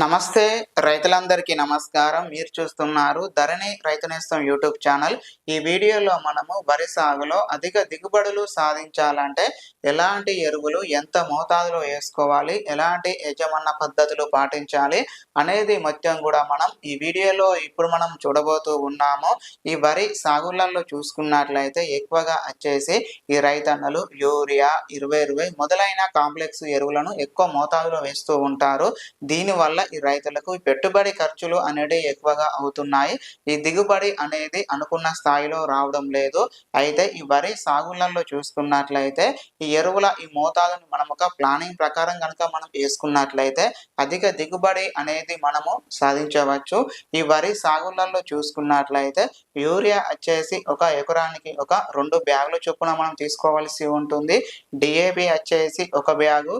నమస్తే రైతులందరికీ నమస్కారం. మీరు చూస్తున్నారు ధరణి రైతునేస్తం యూట్యూబ్ ఛానల్. ఈ వీడియోలో మనము వరి సాగులో అధిక దిగుబడులు సాధించాలంటే ఎలాంటి ఎరువులు ఎంత మోతాదులో వేసుకోవాలి ఎలాంటి యజమాన పద్ధతులు పాటించాలి అనేది మొత్తం కూడా మనం ఈ వీడియోలో ఇప్పుడు మనం చూడబోతూ ఉన్నాము. ఈ వరి సాగులలో చూసుకున్నట్లయితే ఎక్కువగా వచ్చేసి ఈ రైతన్నలు యూరియా ఇరవై ఇరవై మొదలైన కాంప్లెక్స్ ఎరువులను ఎక్కువ మోతాదులో వేస్తూ ఉంటారు. దీనివల్ల ఈ రైతులకు పెట్టుబడి ఖర్చులు అనేది ఎక్కువగా అవుతున్నాయి. ఈ దిగుబడి అనేది అనుకున్న స్థాయిలో రావడం లేదు. అయితే ఈ వరి సాగులలో చూసుకున్నట్లయితే ఈ ఎరువుల ఈ మోతాదుని మనం ఒక ప్లానింగ్ ప్రకారం కనుక మనం వేసుకున్నట్లయితే అధిక దిగుబడి అనేది మనము సాధించవచ్చు. ఈ వరి సాగులలో చూసుకున్నట్లయితే యూరియా వచ్చేసి ఒక ఎకరానికి ఒక రెండు బ్యాగులు చొప్పున మనం తీసుకోవాల్సి ఉంటుంది. డిఏపి వచ్చేసి ఒక బ్యాగు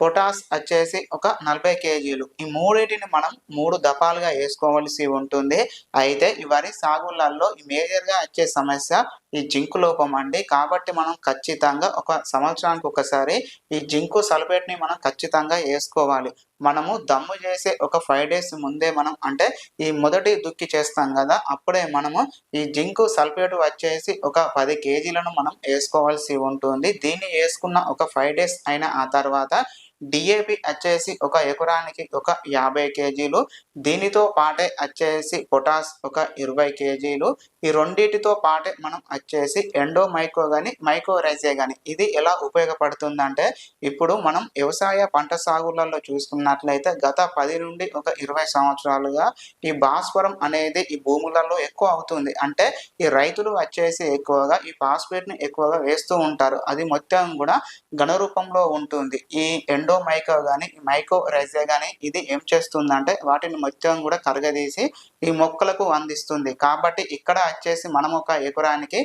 పొటాస్ వచ్చేసి ఒక నలభై కేజీలు. ఈ మూడింటిని మనం మూడు దఫాలుగా వేసుకోవాల్సి ఉంటుంది. అయితే ఈ వరి సాగులలో ఈ మేజర్గా వచ్చే సమస్య ఈ జింకు లోపం అండి. కాబట్టి మనం ఖచ్చితంగా ఒక సంవత్సరానికి ఒకసారి ఈ జింకు సల్ఫేట్ని మనం ఖచ్చితంగా వేసుకోవాలి. మనము దమ్ము చేసే ఒక ఫైవ్ డేస్ ముందే మనం అంటే ఈ మొదటి దుక్కి చేస్తాం కదా అప్పుడే మనము ఈ జింకు సల్ఫేట్ వచ్చేసి ఒక పది కేజీలను మనం వేసుకోవాల్సి ఉంటుంది. దీన్ని వేసుకున్న ఒక ఫైవ్ డేస్ అయిన ఆ తర్వాత డిఏపి వచ్చేసి ఒక ఎకరానికి ఒక యాభై కేజీలు దీనితో పాటే వచ్చేసి పొటాస్ ఒక ఇరవై కేజీలు. ఈ రెండింటితో పాటే మనం వచ్చేసి ఎండో మైకో కానీ మైకో రైసే కానీ ఇది ఎలా ఉపయోగపడుతుందంటే ఇప్పుడు మనం వ్యవసాయ పంట సాగులలో చూసుకున్నట్లయితే గత పది నుండి ఒక ఇరవై సంవత్సరాలుగా ఈ భాస్వరం అనేది ఈ భూములలో ఎక్కువ అవుతుంది. అంటే ఈ రైతులు వచ్చేసి ఎక్కువగా ఈ ఫాస్ఫేట్ని ఎక్కువగా వేస్తూ ఉంటారు. అది మొత్తం కూడా ఘన రూపంలో ఉంటుంది. ఈ ఎండో మైకో కానీ మైకో రైజే కానీ ఇది ఏం చేస్తుందంటే వాటిని మొత్తం కూడా కరగదీసి ఈ మొక్కలకు అందిస్తుంది. కాబట్టి ఇక్కడ వచ్చేసి మనం ఒక ఎకరానికి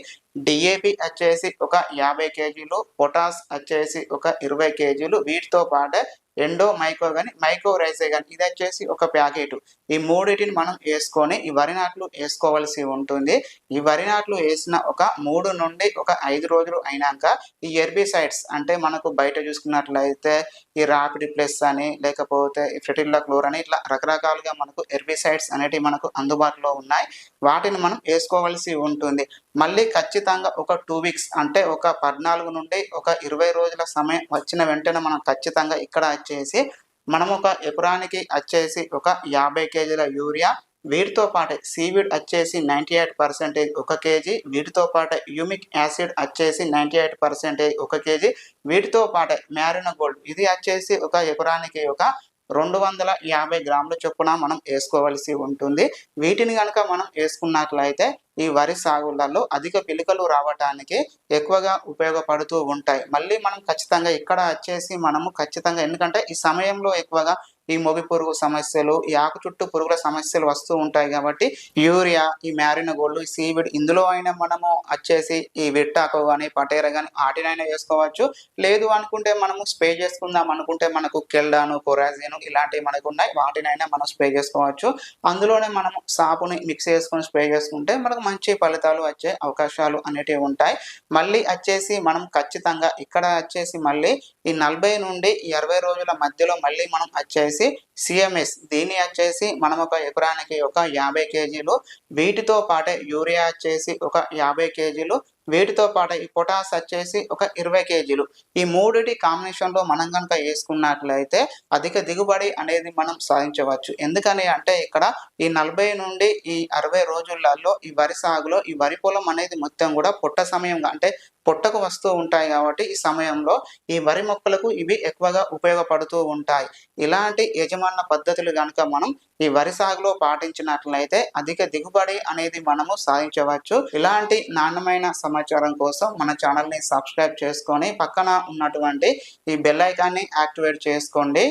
డిఏపి వచ్చేసి ఒక యాభై కేజీలు పొటాస్ వచ్చేసి ఒక ఇరవై కేజీలు వీటితో పాటు ఎండో మైకో కానీ మైకో రైసే కానీ ఇది వచ్చేసి ఒక ప్యాకెట్. ఈ మూడింటిని మనం వేసుకొని ఈ వరి నాట్లు వేసుకోవాల్సి ఉంటుంది. ఈ వరి నాట్లు వేసిన ఒక మూడు నుండి ఒక ఐదు రోజులు అయినాక ఈ ఎర్బిసైడ్స్ అంటే మనకు బయట చూసుకున్నట్లయితే ఈ రాపిడ్ ప్లస్ అని లేకపోతే ఫెటిల్లా క్లోర్ అని ఇట్లా రకరకాలుగా మనకు ఎర్బిసైడ్స్ అనేటివి మనకు అందుబాటులో ఉన్నాయి. వాటిని మనం వేసుకోవాల్సి ఉంటుంది. మళ్ళీ ఖచ్చితంగా ఒక టూ వీక్స్ అంటే ఒక పద్నాలుగు నుండి ఒక ఇరవై రోజుల సమయం వచ్చిన వెంటనే మనం ఖచ్చితంగా ఇక్కడ వచ్చేసి మనం ఒక ఎకరానికి వచ్చేసి ఒక యాభై కేజీల యూరియా వీటితో పాటు సీవిడ్ వచ్చేసి నైంటీ ఎయిట్ పర్సెంటేజ్ ఒక కేజీ వీటితో పాటు యూమిక్ యాసిడ్ వచ్చేసి నైంటీ ఎయిట్ పర్సెంటేజ్ ఒక కేజీ వీటితో పాటు మ్యారిన గోల్డ్ ఇది వచ్చేసి ఒక ఎకరానికి ఒక రెండు వందల యాభై గ్రాముల చొప్పున మనం వేసుకోవలసి ఉంటుంది. వీటిని కనుక మనం వేసుకున్నట్లయితే ఈ వరి సాగులలో అధిక పిలుకలు రావడానికి ఎక్కువగా ఉపయోగపడుతూ ఉంటాయి. మళ్ళీ మనం ఖచ్చితంగా ఇక్కడ వచ్చేసి మనము ఖచ్చితంగా ఎందుకంటే ఈ సమయంలో ఎక్కువగా ఈ మొగి పురుగు సమస్యలు ఈ ఆకు చుట్టూ పురుగుల సమస్యలు వస్తూ ఉంటాయి కాబట్టి యూరియా ఈ మ్యారిన గోల్డ్ ఈ సీవిడ్ ఇందులో అయినా మనము వచ్చేసి ఈ విట్టాకు కానీ పటేర కానీ వాటినైనా వేసుకోవచ్చు. లేదు అనుకుంటే మనము స్ప్రే చేసుకుందాం అనుకుంటే మనకు కెల్డాను కొరాజిన్ ఇలాంటివి మనకు ఉన్నాయి. వాటినైనా మనం స్ప్రే చేసుకోవచ్చు. అందులోనే మనం సాపుని మిక్స్ చేసుకొని స్ప్రే చేసుకుంటే మనకు మంచి ఫలితాలు వచ్చే అవకాశాలు అనేటివి ఉంటాయి. మళ్ళీ వచ్చేసి మనం ఖచ్చితంగా ఇక్కడ వచ్చేసి మళ్ళీ ఈ నలభై నుండి ఇరవై రోజుల మధ్యలో మళ్ళీ మనం వచ్చేసి సిఎంఎస్ దీన్ని వచ్చేసి మనం ఒక ఎకరానికి ఒక యాభై కేజీలు వీటితో పాటే యూరియా వచ్చేసి ఒక యాభై కేజీలు వీటితో పాటు ఈ పొటాస్ వచ్చేసి ఒక ఇరవై కేజీలు. ఈ మూడిటి కాంబినేషన్లో మనం కనుక వేసుకున్నట్లయితే అధిక దిగుబడి అనేది మనం సాధించవచ్చు. ఎందుకని అంటే ఇక్కడ ఈ నలభై నుండి ఈ అరవై రోజులలో ఈ వరి సాగులో ఈ వరి పొలం అనేది మొత్తం కూడా పొట్ట సమయంగా అంటే పొట్టకు వస్తూ ఉంటాయి కాబట్టి ఈ సమయంలో ఈ వరి మొక్కలకు ఇవి ఎక్కువగా ఉపయోగపడుతూ ఉంటాయి. ఇలాంటి యజమాన పద్ధతులు కనుక మనం ఈ వరి సాగులో పాటించినట్లయితే అధిక దిగుబడి అనేది మనము సాధించవచ్చు. ఇలాంటి నాణ్యమైన సమాచారం కోసం మన ఛానల్ని సబ్స్క్రైబ్ చేసుకొని పక్కన ఉన్నటువంటి ఈ బెల్ ఐకాన్ని యాక్టివేట్ చేసుకోండి.